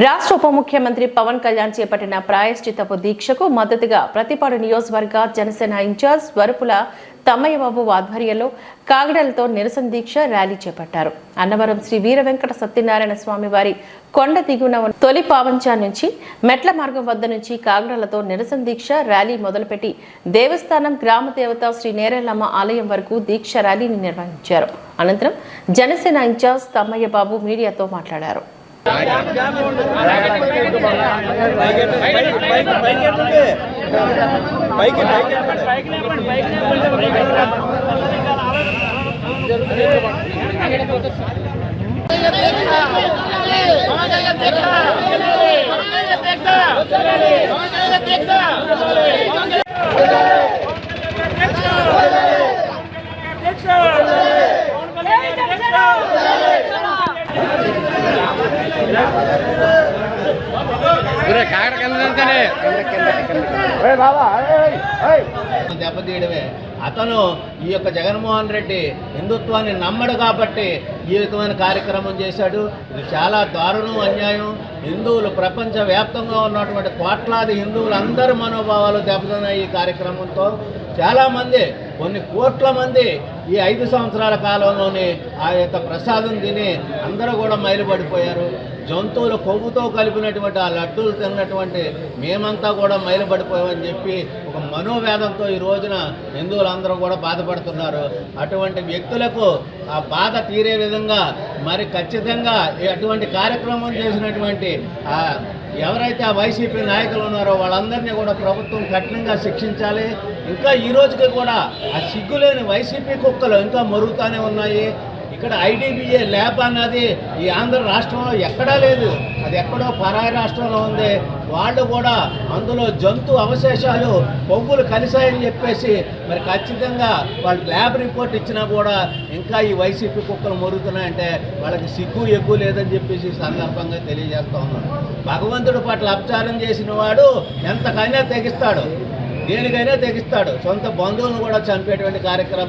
రాష్ట్ర ఉప ముఖ్యమంత్రి పవన్ కళ్యాణ్ చేపట్టిన ప్రాయశ్చితపు దీక్షకు మద్దతుగా ప్రతిపాడు నియోజకవర్గ జనసేన ఇన్ఛార్జ్ వరుపుల తమ్మయ్య బాబు ఆధ్వర్యంలో కాగడలతో నిరసన దీక్ష ర్యాలీ చేపట్టారు. అన్నవరం శ్రీ వీర వెంకట సత్యనారాయణ స్వామి వారి కొండ దిగువన తొలి పావంచా నుంచి మెట్ల మార్గం వద్ద నుంచి కాగడలతో నిరసన దీక్ష ర్యాలీ మొదలుపెట్టి దేవస్థానం గ్రామ దేవత శ్రీ నేరేలమ్మ ఆలయం వరకు దీక్ష ర్యాలీని నిర్వహించారు. అనంతరం జనసేన ఇన్ఛార్జ్ తమ్మయ్యబాబు మీడియాతో మాట్లాడారు. పైకి దెబ్బతీయడమే. అతను ఈ యొక్క జగన్మోహన్ రెడ్డి హిందుత్వాన్ని నమ్మడు కాబట్టి ఈ విధమైన కార్యక్రమం చేశాడు. ఇది చాలా దారుణం అన్యాయం. హిందువులు ప్రపంచ వ్యాప్తంగా ఉన్నటువంటి కోట్లాది హిందువులు అందరి మనోభావాలు దెబ్బతిన్నాయి ఈ కార్యక్రమంతో. చాలామంది కొన్ని కోట్ల మంది ఈ ఐదు సంవత్సరాల కాలంలోనే ఆ యొక్క ప్రసాదం తిని అందరూ కూడా మైలుపడిపోయారు. జంతువుల కొవ్వుతో కలిపినటువంటి ఆ లడ్డూలు తిన్నటువంటి మేమంతా కూడా మైలుపడిపోయామని చెప్పి ఒక మనోవేదంతో ఈ రోజున హిందువులందరూ కూడా బాధపడుతున్నారు. అటువంటి వ్యక్తులకు ఆ బాధ తీరే విధంగా మరి ఖచ్చితంగా ఈ అటువంటి కార్యక్రమం చేసినటువంటి ఆ ఎవరైతే ఆ వైసీపీ నాయకులు ఉన్నారో వాళ్ళందరినీ కూడా ప్రభుత్వం కఠినంగా శిక్షించాలి. ఇంకా ఈ రోజుకి కూడా ఆ సిగ్గులేని వైసీపీ కుక్కలు ఇంకా మరుగుతూనే ఉన్నాయి. ఇక్కడ ఐడిబిఏ ల్యాబ్ అన్నది ఈ ఆంధ్ర రాష్ట్రంలో ఎక్కడా లేదు. అది ఎక్కడో పరాయి రాష్ట్రంలో ఉంది. వాళ్ళు కూడా అందులో జంతు అవశేషాలు కొవ్వులు కలిశాయని చెప్పేసి మరి ఖచ్చితంగా వాళ్ళు ల్యాబ్ రిపోర్ట్ ఇచ్చినా కూడా ఇంకా ఈ వైసీపీ కుక్కలు మొరుగుతున్నాయంటే వాళ్ళకి సిగ్గు ఎగ్గు లేదని చెప్పేసి సందర్భంగా తెలియజేస్తా ఉన్నాను. భగవంతుడి పట్ల అపచారం చేసిన వాడు ఎంతకైనా తెగిస్తాడు. దేనికైనా తెగిస్తాడు. సొంత బంధువులను కూడా చంపేటువంటి కార్యక్రమం